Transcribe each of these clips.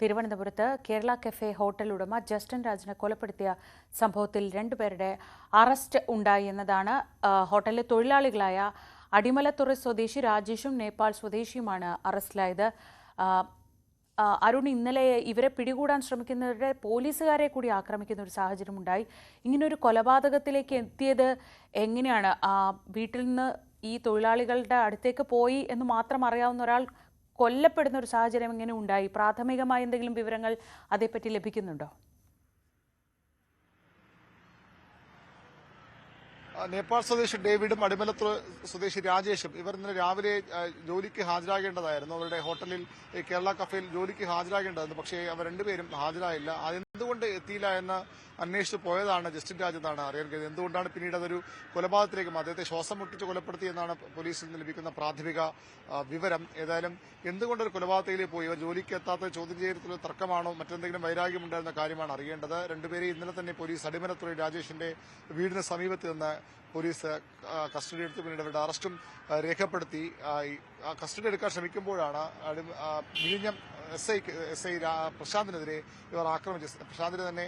തിരുവനന്തപുരത്ത് Kerala cafe hotel ഉടമ Justin രാജിനെ കൊലപ്പെടുത്തിയ സംഭവത്തിൽ രണ്ടുപേരുടെ അറസ്റ്റ് ഉണ്ടായി എന്നതാണ് ഹോട്ടലിലെ തൊഴിലാളികളായ അടിമലത്തുറ സ്വദേശി രാജേഷും നേപ്പാൾ സ്വദേശിയുമാണ് അറസ്റ്റിലായത്. അരുൺ ഇന്നലെ ഇവരെ പിടികൂടാൻ ശ്രമിക്കുന്നവരുടെ പോലീസുകാരെ കൂടി ആക്രമിക്കുന്ന ഒരു സാഹചര്യം ഉണ്ടായി ഇങ്ങനൊരു കൊലപാതകത്തിലേക്ക് എത്തിയത് എങ്ങനെയാണ്? വീട്ടിൽ നിന്ന് ഈ തൊഴിലാളികളുടെ അടുത്തേക്ക് പോയി എന്ന് മാത്രം അറിയാവുന്ന ഒരാൾ കൊല്ലപ്പെടുന്ന ഒരു സാഹചര്യം എങ്ങനെ ഉണ്ടായി. പ്രാഥമികമായ എന്തെങ്കിലും വിവരങ്ങൾ അതേപ്പറ്റി ലഭിക്കുന്നുണ്ടോ? നേപ്പാൾ സ്വദേശി ഡേവിഡും അടിമലത്ത് സ്വദേശി രാജേഷും ഇവർ ഇന്നലെ രാവിലെ ജോലിക്ക് ഹാജരാകേണ്ടതായിരുന്നു. അവരുടെ ഹോട്ടലിൽ കേരള കഫേയിൽ ജോലിക്ക് ഹാജരാകേണ്ടതായിരുന്നു. പക്ഷേ അവർ രണ്ടുപേരും ഹാജരായില്ല. അതെന്തുകൊണ്ട് എത്തിയില്ല എന്ന് അന്വേഷിച്ച് പോയതാണ് ജസ്റ്റിൻ രാജ് എന്നാണ് അറിയാൻ കഴിയുന്നത്. എന്തുകൊണ്ടാണ് പിന്നീട് അതൊരു കൊലപാതകത്തിലേക്ക് അദ്ദേഹത്തെ ശ്വാസം മുട്ടിച്ച് കൊലപ്പെടുത്തി എന്നാണ് പോലീസിൽ നിന്ന് ലഭിക്കുന്ന പ്രാഥമിക വിവരം. ഏതായാലും എന്തുകൊണ്ടൊരു കൊലപാതകത്തിലേക്ക് പോയി? ഇവർ ജോലിക്ക് എത്താത്ത ചോദ്യം ചെയ്യുന്ന തർക്കമാണോ? മറ്റെന്തെങ്കിലും വൈരാഗ്യമുണ്ടായിരുന്ന കാര്യമാണ് അറിയേണ്ടത്. രണ്ടുപേരെ ഇന്നലെ തന്നെ പോലീസ് അടിമലത്തുറ രാജേഷിന്റെ വീടിന് സമീപത്ത് നിന്ന് പോലീസ് കസ്റ്റഡി എടുത്ത് പിന്നീട് അവരുടെ അറസ്റ്റും രേഖപ്പെടുത്തി. കസ്റ്റഡി എടുക്കാൻ ശ്രമിക്കുമ്പോഴാണ് വിഴിഞ്ഞം എസ് ഐ എസ് ഐ പ്രശാന്തിനെതിരെ ഇവർ ആക്രമിച്ചത് പ്രശാന്തിന് തന്നെ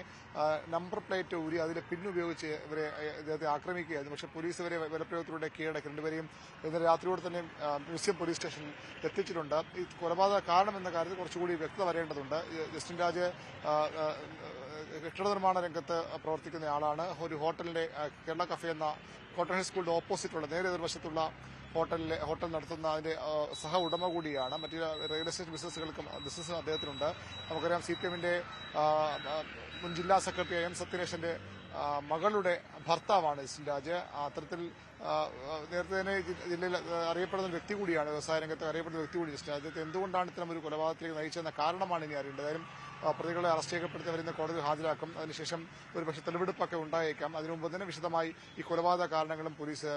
നമ്പർ പ്ലേറ്റ് ഊരി അതിലെ പിന്നുപയോഗിച്ച് ഇവരെ ഇദ്ദേഹത്തെ ആക്രമിക്കുകയായിരുന്നു. പക്ഷേ പോലീസ് ഇവരെ ബലപ്രയോഗത്തിലൂടെ കീഴടക്കി. രണ്ടുപേരെയും ഇന്നലെ രാത്രിയോടെ തന്നെ മ്യൂസിയം പോലീസ് സ്റ്റേഷനിൽ എത്തിച്ചിട്ടുണ്ട്. ഈ കൊലപാതക കാരണം എന്ന കാര്യത്തിൽ കുറച്ചുകൂടി വ്യക്തത വരേണ്ടതുണ്ട്. ജസ്റ്റിൻ രാജ് കെട്ടിട നിർമ്മാണ രംഗത്ത് പ്രവർത്തിക്കുന്ന ആളാണ്. ഒരു ഹോട്ടലിന്റെ കേരള കഫേ എന്ന കോട്ടൺ സ്കൂളിന്റെ ഓപ്പോസിറ്റുള്ള നേരെ എതിർവശത്തുള്ള ഹോട്ടലിലെ ഹോട്ടൽ നടത്തുന്ന അതിന്റെ സഹ ഉടമ കൂടിയാണ്. മറ്റു റിയൽ എസ്റ്റേറ്റ് ബിസിനസ്സുകൾക്കും ബിസിനസ് അദ്ദേഹത്തിനുണ്ട്. നമുക്കറിയാം സി പി എമ്മിന്റെ മുൻ ജില്ലാ സെക്രട്ടറി എം സത്യനേശന്റെ മകളുടെ ഭർത്താവാണ് രാജ് അത്തരത്തിൽ നേരത്തെ തന്നെ ജില്ലയിൽ അറിയപ്പെടുന്ന വ്യക്തി കൂടിയാണ് വ്യവസായ രംഗത്ത് അറിയപ്പെടുന്ന വ്യക്തി കൂടി ജസ്റ്റിൻ എന്തുകൊണ്ടാണ് ഇത്തരം ഒരു കൊലപാതകത്തിലേക്ക് നയിച്ചതെന്ന കാരണമാണ് ഇനി അറിയേണ്ടത്. ഏതായാലും പ്രതികളെ അറസ്റ്റ് ചെയ്യപ്പെടുത്തി അവരിന്ന് കോടതി ഹാജരാക്കും. അതിനുശേഷം ഒരു പക്ഷേ തെളിവെടുപ്പൊക്കെ ഉണ്ടായേക്കാം. അതിനു മുമ്പ് തന്നെ വിശദമായി ഈ കൊലപാതക കാരണങ്ങളും പോലീസ്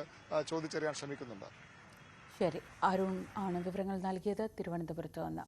ചോദിച്ചറിയാൻ ശ്രമിക്കുന്നുണ്ട്. ശരി. അരുൺ ആണ് വിവരങ്ങൾ നൽകിയത്. തിരുവനന്തപുരത്ത് നിന്ന്.